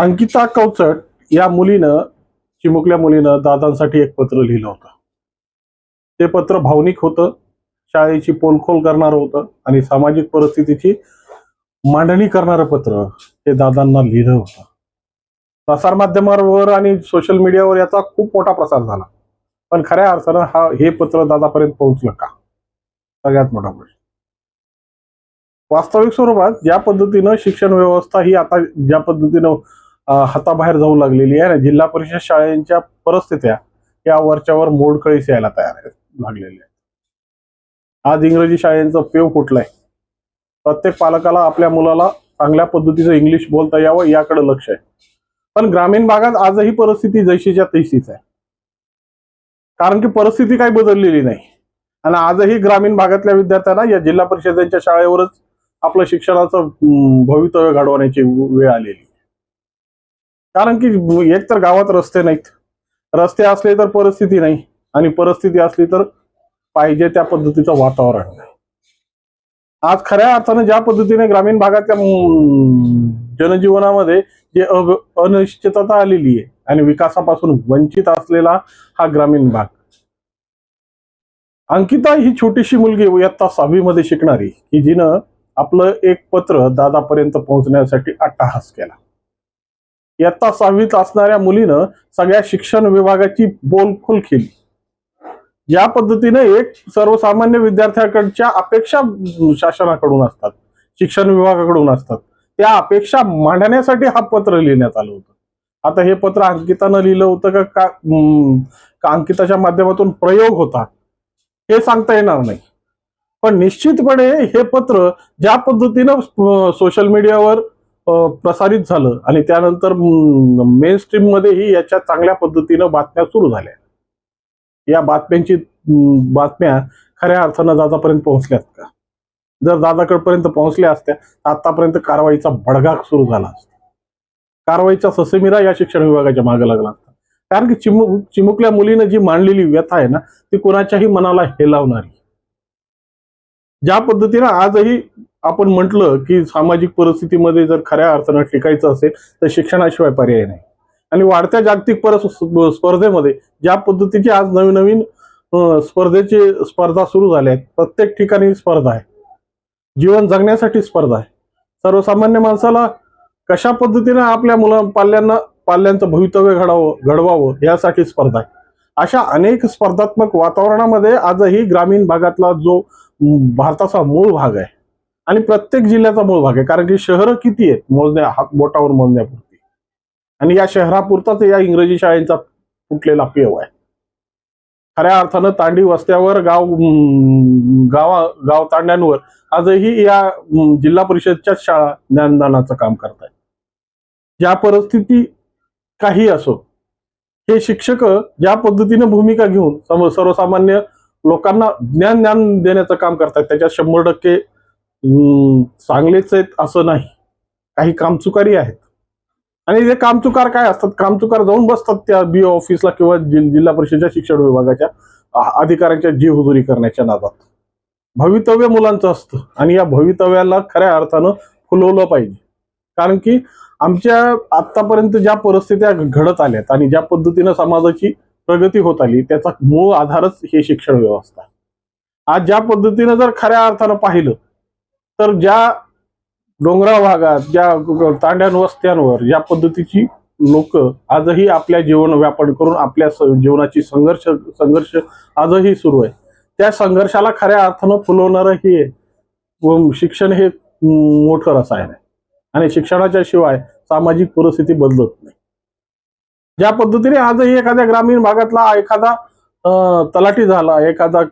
अंकिता कवचट या मुलीनं चिमुकल्या मुलीनं दादांसाठी एक पत्र लिहिलं होतं. ते पत्र भावनिक होतं शाळेची पोलखोल करणारं होतं आणि सामाजिक परिस्थितीची मांडणी करणारं पत्र हे दादांना लिहिलं होतं. प्रसारमाध्यमांवर आणि सोशल मीडियावर याचा खूप मोठा प्रसार झाला. पण खऱ्या अर्थानं हा हे पत्र दादापर्यंत पोहोचलं का? सगळ्यात मोठा प्रश्न. वास्तविक स्वरूपात ज्या पद्धतीनं शिक्षण व्यवस्था ही आता ज्या पद्धतीनं हाताबाहेर जाऊ लागलेली आहे ना जिल्हा परिषद शाळांच्या परिस्थित्या या वरच्यावर मोडकळीस यायला तयार आहेत लागलेल्या आहेत. आज इंग्रजी शाळेचा पेव फुटलंय प्रत्येक पालकाला आपल्या मुलाला चांगल्या पद्धतीचं इंग्लिश बोलता यावं याकडे लक्ष आहे. पण ग्रामीण भागात आजही परिस्थिती जैशीच्या तैशीच आहे. कारण की परिस्थिती काही बदललेली नाही. आणि आजही ग्रामीण भागातल्या विद्यार्थ्यांना या जिल्हा परिषदेच्या शाळेवरच आपलं शिक्षणाचं भवितव्य घडवण्याची वेळ आलेली. कारण की एक तर गावात रस्ते नाहीत. रस्ते असले तर परिस्थिती नाही. आणि परिस्थिती असली तर पाहिजे त्या पद्धतीचं वातावरण नाही. आज खऱ्या अर्थानं ज्या पद्धतीने ग्रामीण भागातल्या जनजीवनामध्ये जे अनिश्चितता आलेली आहे आणि विकासापासून वंचित असलेला हा ग्रामीण भाग. अंकिता ही छोटीशी मुलगी इयत्ता सहावी मध्ये शिकणारी की जिनं आपलं एक पत्र दादापर्यंत पोहोचण्यासाठी अट्टाहास केला. इयत्ता सहावीत असणाऱ्या मुलीनं सगळ्या शिक्षण विभागाची बोलखोल केली. ज्या पद्धतीने एक सर्वसामान्य विद्यार्थ्याकडच्या अपेक्षा शासनाकडून असतात शिक्षण विभागाकडून असतात त्या अपेक्षा मांडण्यासाठी हा पत्र लिहिण्यात आलं होतं. आता हे पत्र अंकितानं लिहिलं होतं का का का अंकिताच्या माध्यमातून प्रयोग होता हे सांगता येणार नाही. पण निश्चितपणे हे पत्र ज्या पद्धतीनं सोशल मीडियावर प्रसारित झालं आणि त्यानंतर मेन स्ट्रीम मध्येही याच्या चांगल्या पद्धतीनं बातम्या सुरू झाल्या. या बातम्यांची बातम्या खऱ्या अर्थानं दादापर्यंत पोहोचल्यात का जर दादाकडपर्यंत पोहोचल्या असत्या तर आतापर्यंत कारवाईचा बडगा सुरू झाला असता. कारवाईचा ससेमिरा या शिक्षण विभागाच्या मागे लागला असता. कारण की चिमुक चिमुकल्या मुलीनं जी मांडलेली व्यथा आहे ना ती कोणाच्याही मनाला हेलावणारी. ज्या पद्धतीनं आजही आपण म्हटलं की सामाजिक परिस्थितीमध्ये जर खऱ्या अर्थानं टिकायचं असेल तर शिक्षणाशिवाय पर्याय नाही. आणि वाढत्या जागतिक परस स्पर्धेमध्ये ज्या पद्धतीची आज नवीन नवीन स्पर्धेची स्पर्धा सुरू झाल्या आहेत प्रत्येक ठिकाणी स्पर्धा आहे. जीवन जगण्यासाठी स्पर्धा आहे. सर्वसामान्य माणसाला कशा पद्धतीनं आपल्या मुला पाल्यांना पाल्यांचं भवितव्य घडावं घडवावं यासाठी स्पर्धा आहे. अशा अनेक स्पर्धात्मक वातावरणामध्ये आजही ग्रामीण भागातला जो भारताचा मूळ भाग आहे आणि प्रत्येक जिल्ह्याचा मूळ भाग आहे. कारण की शहरं किती आहेत? मोजण्या हात बोटावर मोजण्यापुरती. आणि या शहरापुरताच या इंग्रजी शाळेंचा फुटलेला पेव आहे. खऱ्या अर्थानं तांडी वस्त्यावर गाव गावा गाव तांड्यांवर आजही या जिल्हा परिषदच्या शाळा ज्ञानदानाचं काम करत आहेत ज्या परिस्थिती काही असो हे शिक्षक ज्या पद्धतीने भूमिका घेऊन सम- सर्वसामान्य लोकांना ज्ञान ज्ञान देण्याचं काम करतात त्याच्यात शंभर टक्के चांगलेच आहेत असं नाही. काही कामचुकारी आहेत. आणि जे कामचुकार काय असतात? कामचुकार जाऊन बसतात त्या बी ऑफिसला किंवा जि- जिल्हा परिषदेच्या शिक्षण विभागाच्या अधिकाऱ्यांच्या जी हुजुरी करण्याच्या नादात. भवितव्य मुलांचं असतं. आणि या भवितव्याला खऱ्या अर्थानं फुलवलं पाहिजे. कारण की आमच्या आतापर्यंत ज्या परिस्थित्या घडत आल्यात आणि ज्या पद्धतीनं समाजाची प्रगती होत आली त्याचा मूळ आधारच हे शिक्षण व्यवस्था आज ज्या पद्धतीनं जर खऱ्या अर्थानं पाहिलं तर ज्या डोंगराळ भागात ज्या तांड्यान वस्त्यांवर ज्या पद्धतीची लोक आजही आपल्या जीवन व्यापन करून आपल्या स- जीवनाची संघर्ष संघर्ष आजही सुरू आहे. त्या संघर्षाला खऱ्या अर्थानं फुलवणारं हे शिक्षण हे मोठं रसायन आहे. आणि शिक्षणाच्या शिवाय सामाजिक परिस्थिती बदलत नाही. ज्या पद्धतीने आजही एखाद्या ग्रामीण भागातला एखादा तलाठी झाला एखादा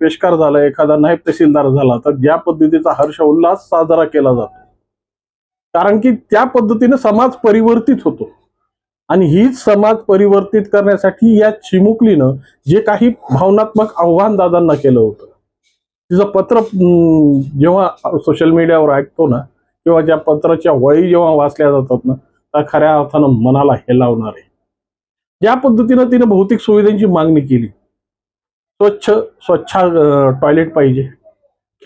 पेशकार झाला एखादा नायब तहसीलदार झाला तर ज्या पद्धतीचा हर्ष उल्हास साजरा केला जातो. कारण की त्या पद्धतीने समाज परिवर्तित होतो. आणि हीच समाज परिवर्तित करण्यासाठी या चिमुकलीनं जे काही भावनात्मक आव्हान दादांना केलं होतं तिचं पत्र जेव्हा सोशल मीडियावर ऐकतो ना किंवा ज्या पत्राच्या वळी जेव्हा वाचल्या जातात ना त्या खऱ्या अर्थानं मनाला हेलावणार. आहे ज्या पद्धतीनं तिनं भौतिक सुविधांची मागणी केली. स्वच्छ स्वच्छ टॉयलेट पाहिजे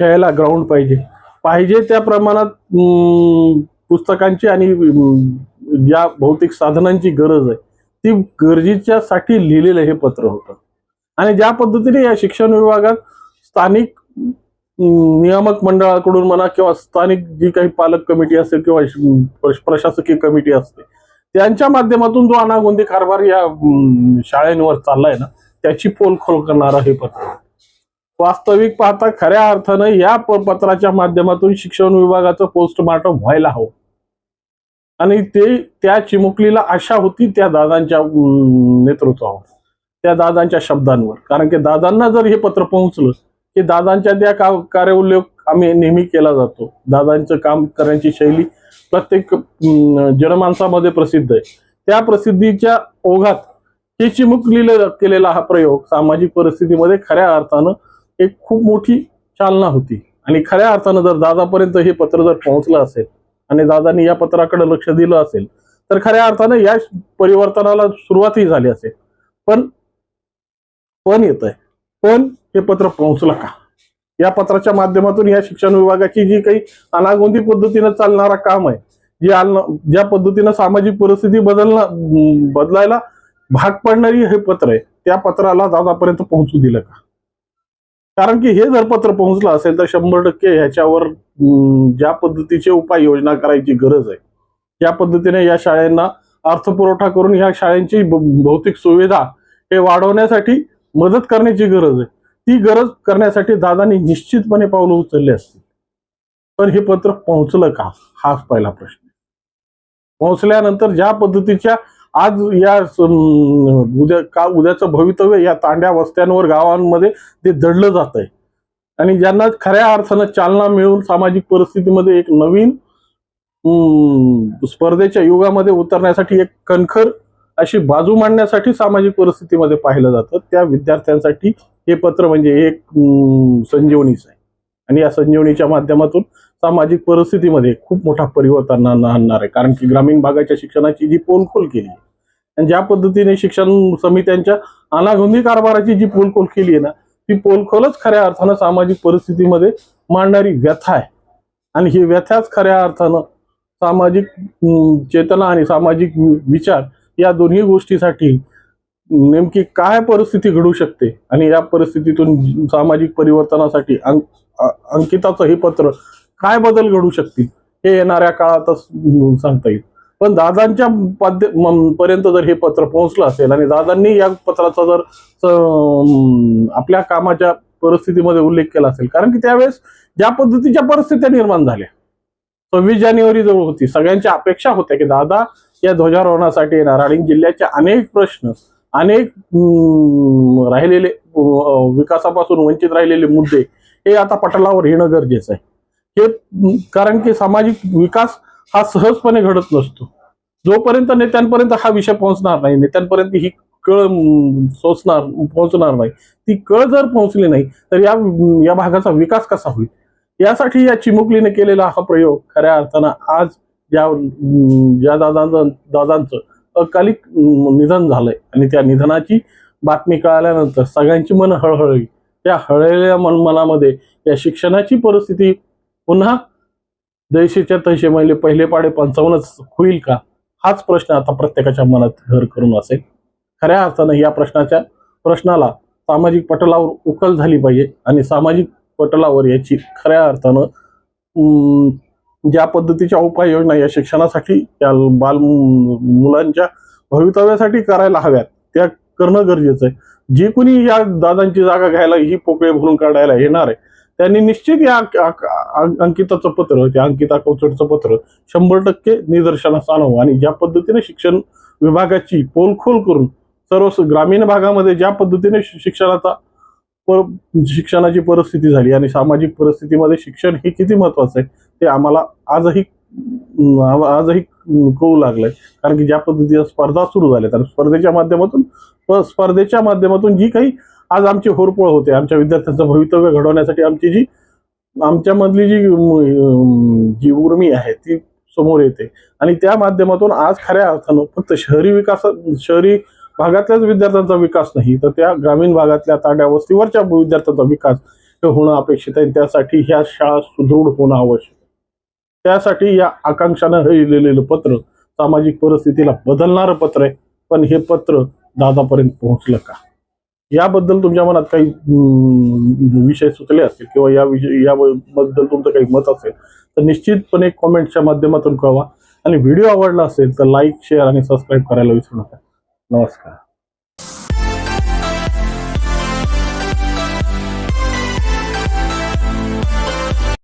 खेळायला ग्राउंड पाहिजे. पाहिजे त्या प्रमाणात पुस्तकांची आणि ज्या भौतिक साधनांची गरज आहे ती गरजेच्यासाठी लिहिलेलं हे पत्र होतं. आणि ज्या पद्धतीने या शिक्षण विभागात स्थानिक नियामक मंडळाकडून म्हणा किंवा स्थानिक जी काही पालक कमिटी असेल किंवा प्रशासकीय कमिटी असते त्यांच्या माध्यमातून जो अनागोंदी कारभार या शाळेंवर चाललाय ना त्याची पोलखोल करणारं हे पत्र. वास्तविक पाहता खऱ्या अर्थानं या पत्राच्या माध्यमातून शिक्षण विभागाचं पोस्टमार्टम व्हायला हवं. आणि ते त्या चिमुकलीला आशा होती त्या दादांच्या नेतृत्वावर त्या दादांच्या शब्दांवर. कारण की दादांना जर हे पत्र पोहोचलं की दादांच्या त्या का कार्योल्लेख आम्ही नेहमी केला जातो. दादांचं काम करण्याची शैली प्रत्येक जनमानसामध्ये प्रसिद्ध आहे. त्या प्रसिद्धीच्या ओघात हे चिमुकलीला केलेला हा प्रयोग सामाजिक परिस्थितीमध्ये खऱ्या अर्थानं एक खूप मोठी चालना होती. आणि खऱ्या अर्थानं जर दादापर्यंत हे पत्र जर पोहोचलं असेल आणि दादांनी या पत्राकडे लक्ष दिलं असेल तर खऱ्या अर्थानं या परिवर्तनाला सुरुवातही झाली असेल. पण पण येत आहे पण हे पत्र पोहोचलं का? या पत्राच्या माध्यमातून या शिक्षण विभागाची जी काही अनागोंदी पद्धतीनं चालणारा काम आहे जी ज्या पद्धतीनं सामाजिक परिस्थिती बदलणं बदलायला भाग पडणारी हे पत्र आहे त्या पत्राला दादापर्यंत पोहोचू दिलं का? कारण की हे जर पत्र पोहोचलं असेल तर शंभर टक्के ह्याच्यावर अं, ज्या पद्धतीचे उपाययोजना करायची गरज आहे या पद्धतीने या शाळांना अर्थपुरवठा करून ह्या शाळांची भौतिक सुविधा हे वाढवण्यासाठी मदत करण्याची गरज आहे. ती गरज करण्यासाठी दादांनी निश्चितपणे पावलं उचलली असतील. पण हे पत्र पोहोचलं का? हाच पहिला प्रश्न पोहोचल्यानंतर ज्या पद्धतीच्या आज या उद्या का उद्याचं भवितव्य या तांड्या वस्त्यांवर गावांमध्ये ते दडलं जात आहे आणि ज्यांना खऱ्या अर्थानं चालना मिळून सामाजिक परिस्थितीमध्ये एक नवीन अं, स्पर्धेच्या युगामध्ये उतरण्यासाठी एक कणखर अशी बाजू मांडण्यासाठी सामाजिक परिस्थितीमध्ये पाहिलं जातं त्या विद्यार्थ्यांसाठी हे पत्र म्हणजे एक संजीवनीच आहे. आणि या संजीवनीच्या माध्यमातून सामाजिक परिस्थितीमध्ये खूप मोठा परिवर्तन आणणार आहे. कारण की ग्रामीण भागाच्या शिक्षणाची जी पोलखोल केली आहे आणि ज्या पद्धतीने शिक्षण समित्यांच्या अनागोंदी कारभाराची जी पोलखोल केली आहे ना ती पोलखोलच खऱ्या अर्थानं सामाजिक परिस्थितीमध्ये मांडणारी व्यथा आहे. आणि ही व्यथाच खऱ्या अर्थानं सामाजिक चेतना आणि सामाजिक विचार या दोन्ही गोष्टीसाठी नेमकी काय परिस्थिती घडू शकते? आणि या परिस्थितीतून सामाजिक परिवर्तनासाठी अंक अंकिताचं हे पत्र काय बदल घडू शकतील? हे येणाऱ्या काळातच सांगता येईल. पण दादांच्या पाद्य पर्यंत जर हे पत्र पोहोचलं असेल आणि दादांनी या पत्राचा जर आपल्या कामाच्या परिस्थितीमध्ये उल्लेख केला असेल कारण की त्यावेळेस ज्या पद्धतीच्या परिस्थित्या निर्माण झाल्या. सव्वीस जानेवारी जवळ होती. सगळ्यांच्या अपेक्षा होत्या की दादा या ध्वजारोहणासाठी येणार. आणि जिल्ह्याचे अनेक प्रश्न अनेक राहिलेले विकासापासून वंचित राहिलेले मुद्दे हे आता पटलावर येणं गरजेचं आहे. हे कारण की सामाजिक विकास हा सहजपणे घडत नसतो. जोपर्यंत नेत्यांपर्यंत हा विषय पोहोचणार नाही नेत्यांपर्यंत ही कळ सोचणार पोहोचणार नाही ती कळ जर पोहोचली नाही तर या या भागाचा विकास कसा होईल? यासाठी या चिमुकलीने केलेला हा प्रयोग खऱ्या अर्थानं आज ज्या ज्या दादांचं दादांचं अकालिक निधन झालंय. आणि त्या निधनाची बातमी कळाल्यानंतर सगळ्यांची मन हळहळली. त्या हळलेल्या मन मनामध्ये या शिक्षणाची परिस्थिती पुन्हा दैशीच्या तैसे म्हणजे पहिले पाडे पंचावन्नच होईल का? हाच प्रश्न आता प्रत्येकाच्या मनात घर करून असेल. खऱ्या अर्थानं या प्रश्नाच्या प्रश्नाला सामाजिक पटलावर उकल झाली पाहिजे. आणि सामाजिक पटलावर याची खऱ्या अर्थानं ज्या पद्धतीच्या उपाययोजना या शिक्षणासाठी या बाल मुलांच्या भवितव्यासाठी करायला हव्यात त्या करणं गरजेचं आहे. जे कोणी या दादांची जागा घ्यायला ही पोकळे भरून काढायला येणार आहे त्यांनी निश्चित या अंक- अंकिताचं पत्र त्या अंकिता कौचडचं पत्र शंभर टक्के निदर्शनास आणावं. आणि ज्या पद्धतीने शिक्षण विभागाची पोलखोल करून सर्व स- ग्रामीण भागामध्ये ज्या पद्धतीने शि- शिक्षणाचा पर शिक्षणाची परिस्थिती झाली आणि सामाजिक परिस्थितीमध्ये शिक्षण हे किती महत्वाचं आहे ते आम्हाला आजही आजही कळू लागलंय. कारण की ज्या पद्धतीच्या स्पर्धा सुरू झाल्या तर स्पर्धेच्या माध्यमातून प- स्पर्धेच्या माध्यमातून जी काही आज आमची होरपळ होते आमच्या विद्यार्थ्यांचं भवितव्य घडवण्यासाठी आमची जी आमच्यामधली जी जी उर्मी आहे ती समोर येते. आणि त्या माध्यमातून आज खऱ्या अर्थानं फक्त शहरी विकास शहरी भागातल्याच विद्यार्थ्यांचा विकास नाही तर त्या ग्रामीण भागातल्या ताड्या वस्तीवरच्या विद्यार्थ्यांचा विकास हे होणं अपेक्षित आहे. त्यासाठी ह्या शाळा सुदृढ होणं आवश्यक त्यासाठी या आकांक्षानं हे लिहिलेलं पत्र सामाजिक परिस्थितीला बदलणारं पत्र आहे. पण हे पत्र दादापर्यंत पोहोचलं का? याबद्दल तुमच्या मनात काही विषय सुचले असतील किंवा या विषय याबद्दल तुमचं काही मत असेल तर निश्चितपणे कॉमेंटच्या माध्यमातून कळवा. आणि व्हिडिओ आवडला असेल तर लाईक शेअर आणि सबस्क्राईब करायला विसरू नका. नमस्कार.